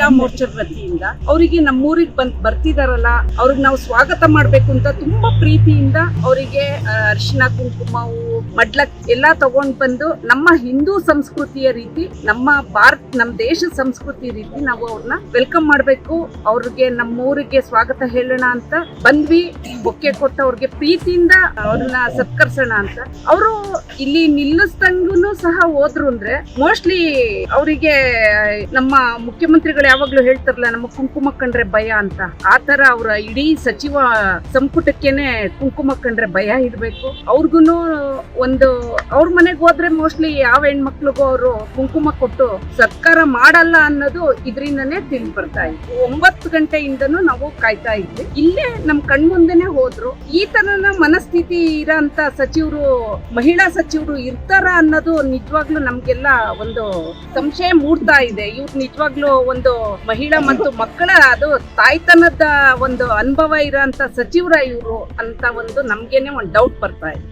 ಮೋರ್ಚಾದ ವತಿಯಿಂದ ಅವರಿಗೆ ನಮ್ಮೂರಿಗೆ ಬಂದ್ ಬರ್ತಿದಾರಲ್ಲ, ಅವ್ರಿಗೆ ನಾವು ಸ್ವಾಗತ ಮಾಡ್ಬೇಕು ಅಂತ ತುಂಬಾ ಪ್ರೀತಿಯಿಂದ ಅವರಿಗೆ ಅರಿಶಿನ ಕುಂಕುಮ ಮಡ್ಲಕ್ ಎಲ್ಲಾ ತಗೊಂಡ್ ಬಂದು ನಮ್ಮ ಹಿಂದೂ ಸಂಸ್ಕೃತಿಯ ರೀತಿ, ನಮ್ಮ ಭಾರತ್ ನಮ್ಮ ದೇಶದ ಸಂಸ್ಕೃತಿ ರೀತಿ ನಾವು ಅವ್ರನ್ನ ವೆಲ್ಕಮ್ ಮಾಡ್ಬೇಕು, ಅವ್ರಿಗೆ ನಮ್ಮೂರಿಗೆ ಸ್ವಾಗತ ಹೇಳೋಣ ಅಂತ ಬಂದ್ವಿ, ಬೊಕ್ಕೆ ಕೊಟ್ಟು ಅವ್ರಿಗೆ ಪ್ರೀತಿಯಿಂದ ಅವ್ರನ್ನ ಸತ್ಕರ್ಸೋಣ ಅಂತ. ಅವರು ಇಲ್ಲಿ ನಿಲ್ಲಿಸ್ದಂಗೂ ಸಹ ಹೋದ್ರು ಅಂದ್ರೆ ಮೋಸ್ಟ್ಲಿ ಅವರಿಗೆ ನಮ್ಮ ಮುಖ್ಯಮಂತ್ರಿಗಳು ಯಾವಾಗ್ಲೂ ಹೇಳ್ತಾರಲ್ಲ ನಮ್ಮ ಕುಂಕುಮ ಕಂಡ್ರೆ ಭಯ ಅಂತ. ಆತರ ಅವರ ಇಡೀ ಸಚಿವ ಸಂಪುಟಕ್ಕೇನೆ ಕುಂಕುಮ ಕಂಡ್ರೆ ಭಯ ಇರ್ಬೇಕು. ಅವ್ರಿಗೂ ಒಂದು, ಅವ್ರ ಮನೆಗೆ ಹೋದ್ರೆ ಮೋಸ್ಟ್ಲಿ ಯಾವ ಹೆಣ್ಮಕ್ಳಿಗೂ ಅವರು ಕುಂಕುಮ ಕೊಟ್ಟು ಸತ್ಕಾರ ಮಾಡಲ್ಲ ಅನ್ನೋದು ಇದರಿಂದನೇ ತಿಳಿ ಬರ್ತಾ ಇತ್ತು. ಒಂಬತ್ತು ಗಂಟೆಯಿಂದನೂ ನಾವು ಕಾಯ್ತಾ ಇದ್ವಿ. ಇಲ್ಲೇ ನಮ್ ಕಣ್ಮುಂದೆನೆ ಹೋದ್ರು. ಈ ತರನ ಮನಸ್ಥಿತಿ ಇರೋಂತ ಸಚಿವರು, ಮಹಿಳಾ ಸಚಿವರು ಇರ್ತಾರ ಅನ್ನೋದು ನಿಜವಾಗ್ಲೂ ನಮ್ಗೆಲ್ಲ ಒಂದು ಸಂಶಯ ಮೂಡ್ತಾ ಇದೆ. ಇವ್ರು ನಿಜವಾಗ್ಲೂ ಒಂದು ಮಹಿಳಾ ಮತ್ತು ಮಕ್ಕಳ, ಅದು ತಾಯ್ತನದ ಒಂದು ಅನುಭವ ಇರೋಂಥ ಸಚಿವರ ಇವರು ಅಂತ ಒಂದು ನಮ್ಗೇನೆ ಒಂದು ಡೌಟ್ ಬರ್ತಾ ಇದೆ.